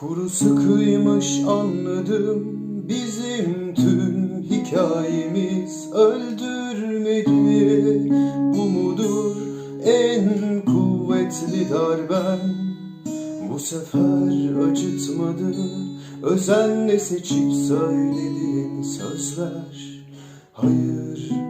Kuru sıkıymış anladım. Bizim tüm hikayemiz öldürmedi Bu mudur en kuvvetli darben? Bu sefer acıtmadı. Özenle seçip söylediğin sözler? Hayır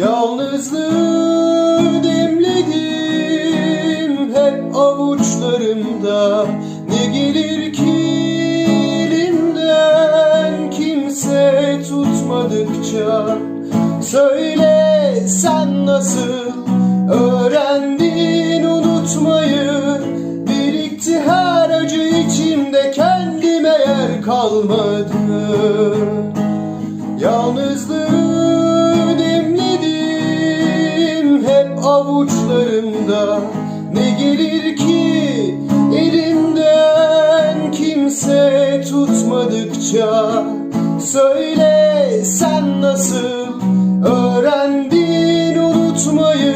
Yalnızlığı demledim hep avuçlarımda. Ne gelir ki elimden kimse tutmadıkça? Söyle sen nasıl öğrendin unutmayı? Birikti her acı içimde kendime yer kalmadı. Yalnızlığı hep avuçlarımda Ne gelir ki? Elimden kimse tutmadıkça Söyle sen nasıl? Öğrendin unutmayı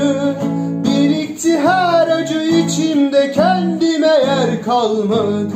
Birikti her acı içimde kendime yer kalmadı